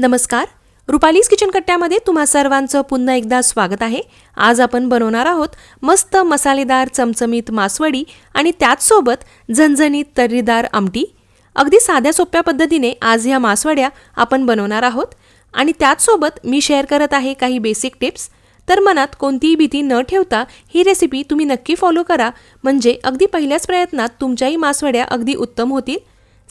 नमस्कार. रुपालीज किचन कट्ट्यामध्ये तुम्हा सर्वांचं पुन्हा एकदा स्वागत आहे. आज आपण बनवणार आहोत मस्त मसालेदार चमचमीत मासवडी आणि त्याचसोबत झणझणीत तर्रीदार आमटी. अगदी साध्या सोप्या पद्धतीने आज ह्या मासवड्या आपण बनवणार आहोत. आणि त्याचसोबत मी शेअर करत आहे काही बेसिक टिप्स तर मनात कोणतीही भीती न ठेवता ही रेसिपी तुम्ही नक्की फॉलो करा. म्हणजे अगदी पहिल्याच प्रयत्नात तुमच्याही मासवड्या अगदी उत्तम होतील.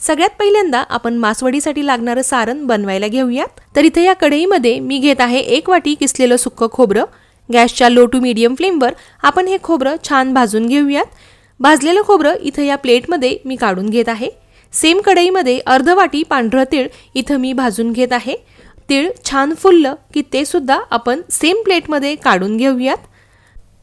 सगळ्यात पहिल्यांदा आपण मासवडीसाठी लागणारं सारण बनवायला घेऊयात. तर इथे या कढईमध्ये मी घेत आहे एक वाटी किसलेलं सुक्कं खोबरं. गॅसच्या लो टू मीडियम फ्लेमवर आपण हे खोबरं छान भाजून घेऊयात. भाजलेलं खोबरं इथं या प्लेटमध्ये मी काढून घेत आहे. सेम कढईमध्ये अर्ध वाटी पांढरं तीळ इथं मी भाजून घेत आहे. तीळ छान फुललं की ते सुद्धा आपण सेम प्लेटमध्ये काढून घेऊयात.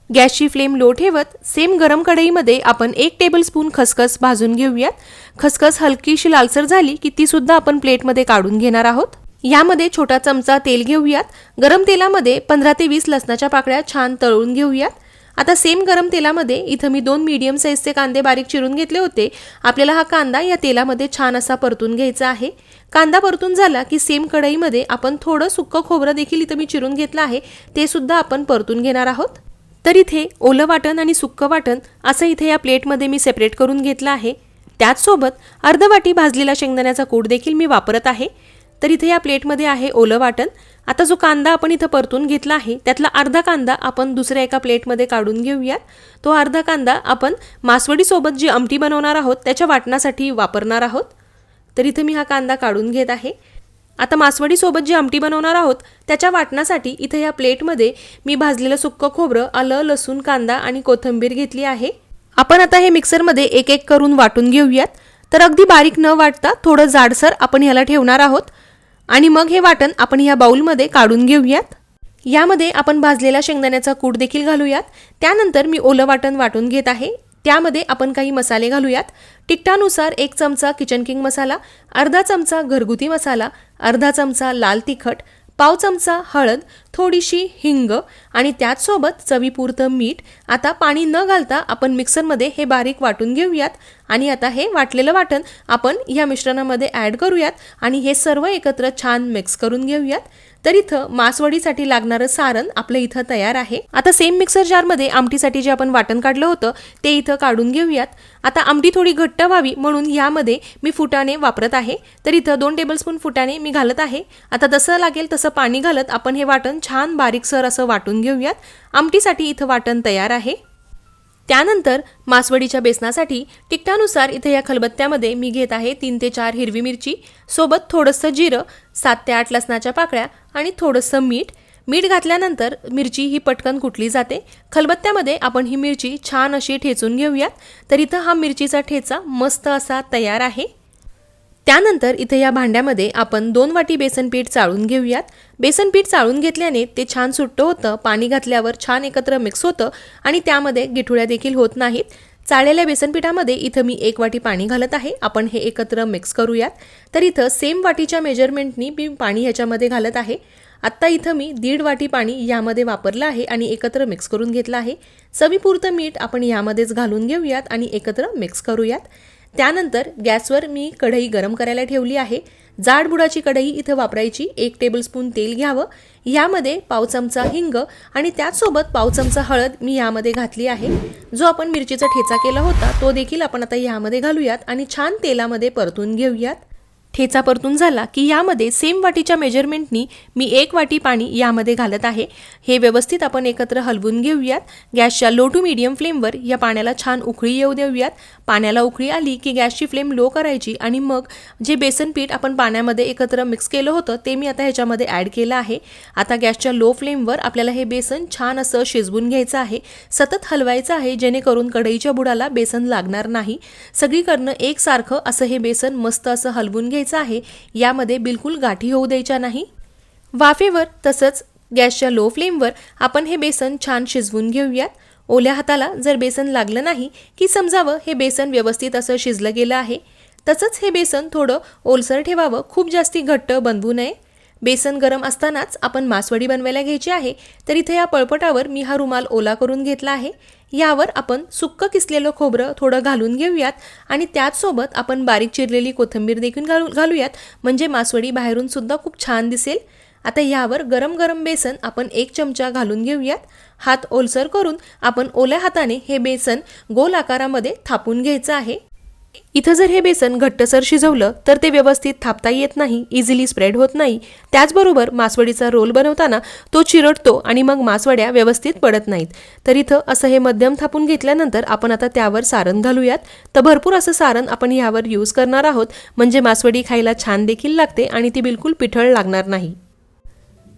गॅसची फ्लेम लो ठेवत सेम गरम कढईमध्ये आपण एक टेबलस्पून खसखस भाजून घेऊयात. खसखस हलकीशी लालसर झाली की ती सुद्धा आपण प्लेटमध्ये काढून घेणार आहोत. यामध्ये छोटा चमचा तेल घेऊयात. गरम तेलामध्ये पंधरा ते वीस लसणाच्या पाकळ्या छान तळून घेऊयात. आता सेम गरम तेलामध्ये इथं मी दोन मीडियम साईजचे कांदे बारीक चिरून घेतले होते. आपल्याला हा कांदा या तेलामध्ये छान असा परतून घ्यायचा आहे. कांदा परतून झाला की सेम कढईमध्ये आपण थोडं सुक्कं खोबरं देखील इथं मी चिरून घेतलं आहे. ते सुद्धा आपण परतून घेणार आहोत. तर इथे ओलं वाटण आणि सुक्कं वाटण असं इथे या प्लेटमध्ये मी सेपरेट करून घेतलं आहे. त्याचसोबत अर्धवाटी भाजलेला शेंगदाण्याचा कूट देखील मी वापरत आहे. तर इथे या प्लेटमध्ये आहे ओलं वाटण. आता जो कांदा आपण इथं परतून घेतला आहे त्यातला अर्धा कांदा आपण दुसऱ्या एका प्लेटमध्ये काढून घेऊयात. तो अर्धा कांदा आपण मासवडीसोबत जी आमटी बनवणार आहोत त्याच्या वाटणासाठी वापरणार आहोत. तर इथं मी हा कांदा काढून घेत आहे. आता मासवडीसोबत जी आमटी बनवणार आहोत त्याच्या वाटणासाठी इथे या प्लेटमध्ये मी भाजलेलं सुक्कं खोबरं आलं लसूण कांदा आणि कोथिंबीर घेतली आहे. आपण आता हे मिक्सरमध्ये एक एक करून वाटून घेऊयात. तर अगदी बारीक न वाटता थोडं जाडसर आपण ह्याला ठेवणार आहोत. आणि मग हे वाटण आपण ह्या बाऊलमध्ये काढून घेऊयात. यामध्ये आपण भाजलेला शेंगदाण्याचा कूट देखील घालूयात. त्यानंतर मी ओलं वाटण वाटून घेत आहे. त्यामध्ये आपण काही मसाले घालूयात. तिखटानुसार एक चमचा किचन किंग मसाला अर्धा चमचा घरगुती मसाला अर्धा चमचा लाल तिखट पाव चमचा हळद थोडीशी हिंग आणि त्याचसोबत चवीपुरतं मीठ. आता पाणी न घालता आपण मिक्सरमध्ये हे बारीक वाटून घेऊयात. आणि आता हे वाटलेलं वाटण आपण ह्या मिश्रणामध्ये ॲड करूयात आणि हे सर्व एकत्र छान मिक्स करून घेऊयात. तर इथं मासवडीसाठी लागणारं सारण आपलं इथं तयार आहे. आता सेम मिक्सर जारमध्ये आमटीसाठी जे आपण वाटण काढलं होतं ते इथं काढून घेऊयात. आता आमटी थोडी घट्ट व्हावी म्हणून यामध्ये मी फुटाणे वापरत आहे. तर इथं दोन टेबलस्पून फुटाणे मी घालत आहे. आता जसं लागेल तसं पाणी घालत आपण हे वाटण छान बारीकसर असं वाटून घेऊयात. आमटीसाठी इथं वाटण तयार आहे. त्यानंतर मासवडीच्या बेसनासाठी तिखटानुसार इथे या खलबत्त्यामध्ये मी घेत आहे तीन ते चार हिरवी मिरची सोबत थोडंसं जिरं सात ते आठ लसणाच्या पाकळ्या आणि थोडंसं मीठ. मीठ घातल्यानंतर मिरची ही पटकन कुटली जाते. खलबत्त्यामध्ये आपण ही मिरची छान अशी ठेचून घेऊयात. तर इथं हा मिरचीचा ठेचा मस्त असा तयार आहे. त्यानंतर इथे या भांड्यामध्ये आपण दोन वाटी बेसन पीठ चाळून घेऊयात. बेसन पीठ चाळून घेतल्याने ते छान सुट्टं होतं पाणी घातल्यावर छान एकत्र मिक्स होतं आणि त्यामध्ये गिठुळ्या देखील होत नाहीत. चाळलेल्या बेसनपीठामध्ये इथं मी एक वाटी पाणी घालत आहे. आपण हे एकत्र मिक्स करूयात. तर इथं सेम वाटीच्या मेजरमेंटनी मी पाणी ह्याच्यामध्ये घालत आहे. आत्ता इथं मी दीड वाटी पाणी यामध्ये वापरलं आहे आणि एकत्र मिक्स करून घेतलं आहे. चवीपुरतं मीठ आपण यामध्येच घालून घेऊयात आणि एकत्र मिक्स करूयात. त्यानंतर गॅसवर मी कढई गरम करायला ठेवली आहे. जाड बुडाची कढई इथं वापरायची. एक टेबलस्पून तेल घ्यावं. यामध्ये पाव चमचा हिंग आणि त्याचसोबत पाव चमचा हळद मी यामध्ये घातली आहे. जो आपण मिरचीचा ठेचा केला होता तो देखील आपण आता यामध्ये घालूयात आणि छान तेलामध्ये परतून घेऊयात. ठेचा परतून झाला की यामध्ये सेम वाटीच्या मेजरमेंटनी मी एक वाटी पाणी यामध्ये घालत आहे. हे व्यवस्थित आपण एकत्र हलवून घेऊयात. गॅसच्या लो टू मीडियम फ्लेमवर या पाण्याला छान उकळी येऊ देऊयात. पाण्याला उकळी आली की गॅसची फ्लेम लो करायची आणि मग जे बेसन पीठ आपण पाण्यामध्ये एकत्र मिक्स केलं होतं ते मी आता ह्याच्यामध्ये ॲड केलं आहे. आता गॅसच्या लो फ्लेमवर आपल्याला हे बेसन छान असं शिजवून घ्यायचं आहे. सतत हलवायचं आहे जेणेकरून कढईच्या बुडाला बेसन लागणार नाही. सगळीकडनं एकसारखं असं हे बेसन मस्त असं हलवून घ्यायचं आहे यामध्ये बिलकुल गाठी होऊ द्यायच्या नाही. वाफेवर तसंच गॅसच्या लो फ्लेमवर आपण हे बेसन छान शिजवून घेऊयात. ओल्या हाताला जर बेसन लागलं नाही की समजावं हे बेसन व्यवस्थित असं शिजलं गेलं आहे तसंच हे बेसन थोडं ओलसर ठेवावं खूप जास्ती घट्ट बनवू नये. बेसन गरम असतानाच आपण मासवडी बनवायला घ्यायची आहे तर इथे या पळपटावर मी हा रुमाल ओला करून घेतला आहे. यावर आपण सुक्क किसलेलं खोबरं थोडं घालून घेऊयात आणि त्याचसोबत आपण बारीक चिरलेली कोथिंबीर देखील घालू घालूयात. म्हणजे मासवडी बाहेरून सुद्धा खूप छान दिसेल. आता यावर गरम गरम बेसन आपण एक चमचा घालून घेऊयात. हात ओलसर करून आपण ओल्या हाताने हे बेसन गोल आकारामध्ये थापून घ्यायचं आहे. इथं जर हे बेसन घट्टसर शिजवलं तर ते व्यवस्थित थापता येत नाही इझिली स्प्रेड होत नाही. त्याचबरोबर मासवडीचा रोल बनवताना तो चिरटतो आणि मग मासवड्या व्यवस्थित पडत नाहीत. तर इथं असं हे मध्यम थापून घेतल्यानंतर आपण आता त्यावर सारण घालूयात. तर भरपूर असं सारण आपण यावर यूज करणार आहोत. म्हणजे मासवडी खायला छान देखील लागते आणि ती बिलकुल पिठळ लागणार नाही.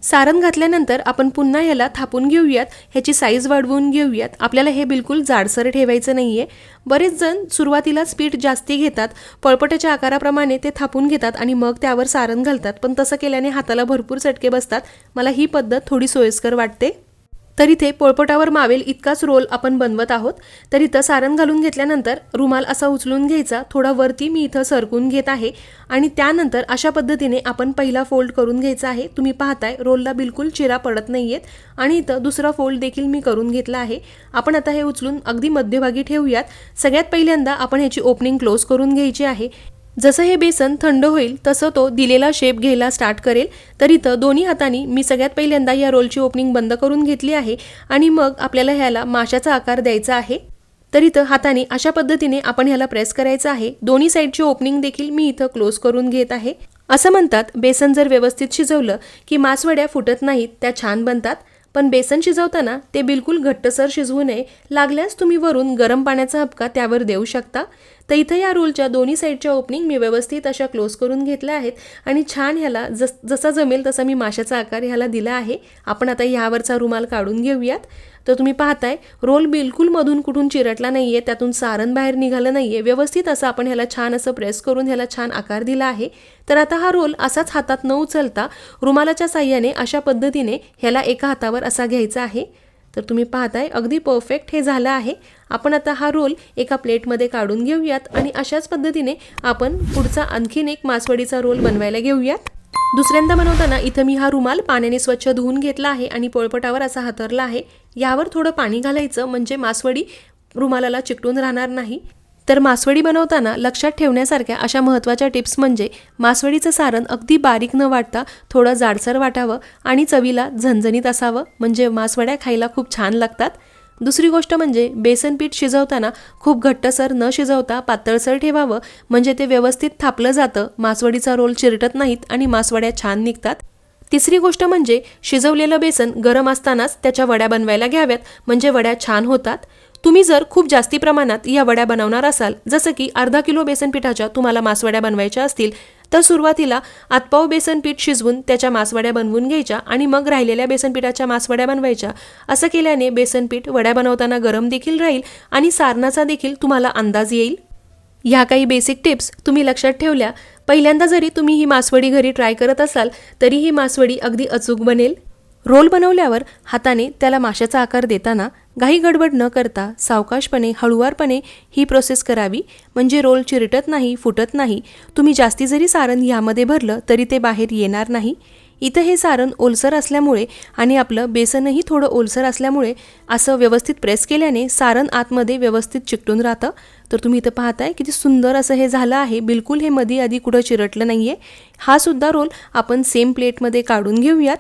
सारण घातल्यानंतर आपण पुन्हा ह्याला थापून घेऊयात. ह्याची साईज वाढवून घेऊयात. आपल्याला हे बिलकुल जाडसर ठेवायचं नाही आहे बरेच जण सुरुवातीलाच पीठ जास्ती घेतात. पळपटाच्या आकाराप्रमाणे ते थापून घेतात आणि मग त्यावर सारण घालतात. पण तसं केल्याने हाताला भरपूर चटके बसतात. मला ही पद्धत थोडी सोयीस्कर वाटते. तर इथे पोळपटावर मावेल इतकाच रोल आपण बनवत आहोत. तर इथं सारण घालून घेतल्यानंतर रुमाल असा उचलून घ्यायचा. थोडा वरती मी इथं सरकून घेत आहे. आणि त्यानंतर अशा पद्धतीने आपण पहिला फोल्ड करून घ्यायचा आहे. तुम्ही पाहताय रोलला बिलकुल चिरा पडत नाही आहेत आणि इथं दुसरा फोल्ड देखील मी करून घेतला आहे. आपण आता हे उचलून अगदी मध्यभागी ठेवूयात. सगळ्यात पहिल्यांदा आपण ह्याची ओपनिंग क्लोज करून घ्यायची आहे. जसं हे बेसन थंड होईल तसं तो दिलेला शेप घ्यायला स्टार्ट करेल. तर इथं दोन्ही हातांनी मी सगळ्यात पहिल्यांदा या रोलची ओपनिंग बंद करून घेतली आहे आणि मग आपल्याला ह्याला माशाचा आकार द्यायचा आहे. तर इथं हाताने अशा पद्धतीने आपण ह्याला प्रेस करायचं आहे. दोन्ही साईडची ओपनिंग देखील मी इथं क्लोज करून घेत आहे. असं म्हणतात बेसन जर व्यवस्थित शिजवलं की मासवड्या फुटत नाहीत त्या छान बनतात. पण बेसन शिजवताना ते बिलकुल घट्टसर शिजवू नये. लागल्यास तुम्ही वरून गरम पाण्याचा हपका त्यावर देऊ शकता. तर इथं या रोलच्या दोन्ही साईडच्या ओपनिंग मी व्यवस्थित अशा क्लोज करून घेतल्या आहेत. आणि छान ह्याला जस जसा जमेल तसा मी माशाचा आकार ह्याला दिला आहे. आपण आता ह्यावरचा रुमाल काढून घेऊयात. तर तुम्ही पाहताय रोल बिलकुल मधून कुठून चिरटला नाही आहे त्यातून सारण बाहेर निघालं नाही आहे व्यवस्थित असं आपण ह्याला छान असं प्रेस करून ह्याला छान आकार दिला आहे. तर आता हा रोल असाच हातात न उचलता रुमालाच्या साह्याने अशा पद्धतीने ह्याला एका हातावर असा घ्यायचा आहे. तर तुम्ही पाहताय अगदी परफेक्ट हे झालं आहे. आपण आता हा रोल एका प्लेटमध्ये काढून घेऊयात आणि अशाच पद्धतीने आपण पुढचा आणखीन एक मासवडीचा रोल बनवायला घेऊयात. दुसऱ्यांदा बनवताना इथं मी हा रुमाल पाण्याने स्वच्छ धुवून घेतला आहे आणि पोळपटावर असा हातरला आहे. यावर थोडं पाणी घालायचं म्हणजे मासवडी रुमालाला चिकटून राहणार नाही. तर मासवडी बनवताना लक्षात ठेवण्यासारख्या अशा महत्त्वाच्या टिप्स म्हणजे मासवडीचं सारण अगदी बारीक न वाटता थोडं जाडसर वाटावं आणि चवीला झणझणीत असावं म्हणजे मासवड्या खायला खूप छान लागतात. दुसरी गोष्ट म्हणजे बेसन पीठ शिजवताना खूप घट्टसर न शिजवता पातळसर ठेवावं म्हणजे ते व्यवस्थित थापलं जातं मासवडीचा रोल चिरटत नाहीत आणि मासवड्या छान निघतात. तिसरी गोष्ट म्हणजे शिजवलेलं बेसन गरम असतानाच त्याच्या वड्या बनवायला घ्याव्यात म्हणजे वड्या छान होतात. तुम्ही जर खूप जास्ती प्रमाणात या वड्या बनवणार असाल जसं की अर्धा किलो बेसन पिठाच्या तुम्हाला मासवड्या बनवायच्या असतील तर सुरुवातीला आतपाव बेसन पीठ शिजवून त्याच्या मासवड्या बनवून घ्यायच्या आणि मग राहिलेल्या बेसनपीठाच्या मासवड्या बनवायच्या. असं केल्याने बेसनपीठ वड्या बनवताना गरम देखील राहील आणि सारणाचा देखील तुम्हाला अंदाज येईल. ह्या काही बेसिक टिप्स तुम्ही लक्षात ठेवल्या. पहिल्यांदा जरी तुम्ही ही मासवडी घरी ट्राय करत असाल तरी ही मासवडी अगदी अचूक बनेल. रोल बनवल्यावर हाताने त्याला माशाचा आकार देताना घाई गडबड न करता सावकाशपणे हळुवारपणे ही प्रोसेस करावी. म्हणजे रोल चिरटत नाही फुटत नाही. तुम्ही जास्ती जरी सारण ह्यामध्ये भरलं तरी ते बाहेर येणार नाही. इथं हे सारण ओलसर असल्यामुळे आणि आपलं बेसनही थोडं ओलसर असल्यामुळे असं व्यवस्थित प्रेस केल्याने सारण आतमध्ये व्यवस्थित चिकटून राहतं. तर तुम्ही इथं पाहताय किती सुंदर असं हे झालं आहे. बिलकुल हे मध्ये आधी कुठं चिरटलं नाही आहे हा सुद्धा रोल आपण सेम प्लेटमध्ये काढून घेऊयात.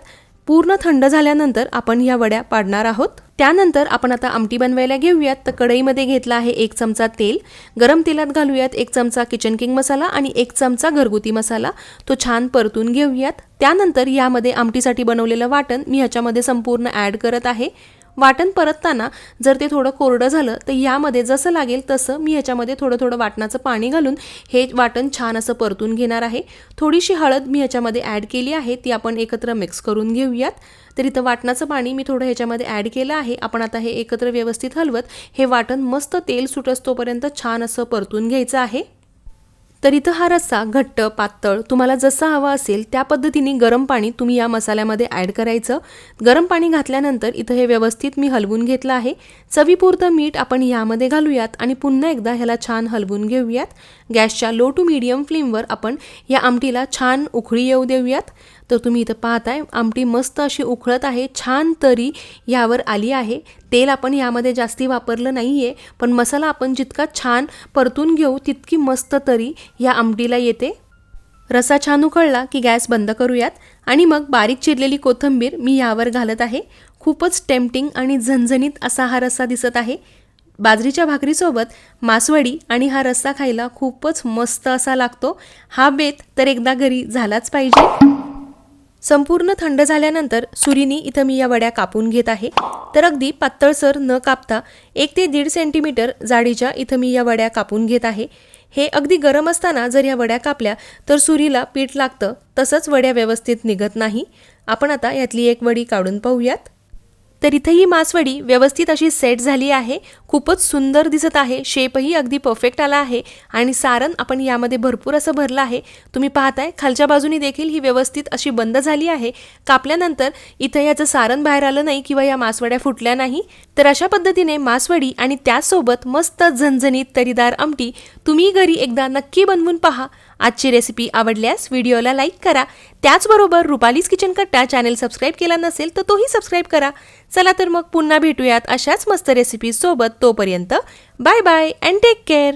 पूर्ण थंड झाल्यानंतर आपण ह्या वड्या पाडणार आहोत. त्यानंतर आपण आता आमटी बनवायला घेऊयात. तर कढईमध्ये घेतला आहे एक चमचा तेल. गरम तेलात घालूयात एक चमचा किचन किंग मसाला आणि एक चमचा घरगुती मसाला. तो छान परतून घेऊयात. त्यानंतर यामध्ये आमटीसाठी बनवलेलं वाटण मी ह्याच्यामध्ये संपूर्ण ॲड करत आहे. वाटण परतताना जर ते थोडं कोरडं झालं तर यामध्ये जसं लागेल तसं मी ह्याच्यामध्ये थोडं थोडं वाटणाचं पाणी घालून हे वाटण छान असं परतून घेणार आहे. थोडीशी हळद मी ह्याच्यामध्ये ॲड केली आहे ती आपण एकत्र मिक्स करून घेऊयात. तर इथं वाटणाचं पाणी मी थोडं ह्याच्यामध्ये ॲड केलं आहे. आपण आता हे एकत्र व्यवस्थित हलवत हे वाटण मस्त तेल सुटसतोपर्यंत छान असं परतून घ्यायचं आहे. तर इथं हा रस्सा घट्ट पातळ तुम्हाला जसा हवा असेल त्या पद्धतीने गरम पाणी तुम्ही या मसाल्यामध्ये ॲड करायचं. गरम पाणी घातल्यानंतर इथं हे व्यवस्थित मी हलवून घेतलं आहे. चवीपुरतं मीठ आपण यामध्ये घालूयात आणि पुन्हा एकदा ह्याला छान हलवून घेऊयात. गॅसच्या लो टू मीडियम फ्लेमवर आपण या आमटीला छान उकळी येऊ देऊयात. तर तुम्ही इथं पाहताय आमटी मस्त अशी उकळत आहे छान तरी यावर आली आहे. तेल आपण यामध्ये जास्ती वापरलं नाही आहे पण मसाला आपण जितका छान परतून घेऊ तितकी मस्त तरी या आमटीला येते. रसा छान उकळला की गॅस बंद करूयात आणि मग बारीक चिरलेली कोथिंबीर मी यावर घालत आहे. खूपच टेम्पटिंग आणि झणझणीत असा हा रस्सा दिसत आहे. बाजरीच्या भाकरीसोबत मासवडी आणि हा रस्सा खायला खूपच मस्त असा लागतो. हा बेत तर एकदा घरी झालाच पाहिजे. संपूर्ण थंड झाल्यानंतर सुरीनी इथं मी या वड्या कापून घेत आहे. तर अगदी पातळसर न कापता एक ते दीड सेंटीमीटर जाडीच्या इथं मी या वड्या कापून घेत आहे. हे अगदी गरम असताना जर या वड्या कापल्या तर सुरीला पीठ लागतं तसंच वड्या व्यवस्थित निघत नाही. आपण आता यातली एक वडी काढून पाहूयात. तर इथे ही मासवडी व्यवस्थित अशी सेट झाली आहे. खूपच सुंदर दिसत आहे. शेपही अगदी परफेक्ट आला आहे. आणि सारण आपण यामध्ये भरपूर असं भरलं आहे. तुम्ही पाहताय खालच्या बाजूनी देखील ही व्यवस्थित अशी बंद झाली आहे. कापल्यानंतर इथं याचं सारण बाहेर आलं नाही किंवा या मासवड्या फुटल्या नाही. तर अशा पद्धतीने मासवडी आणि त्यासोबत मस्त झणझणीत तरीदार आमटी तुम्ही घरी एकदा नक्की बनवून पहा. आजची रेसिपी आवडल्यास व्हिडिओला लाईक करा. त्याचबरोबर Rupali's kitchen Katta channel subscribe केला नसेल तर तोही सबस्क्राईब करा. चला तर मग पुन्हा भेटूयात अशाच मस्त रेसिपीसोबत तोपर्यंत bye bye and take care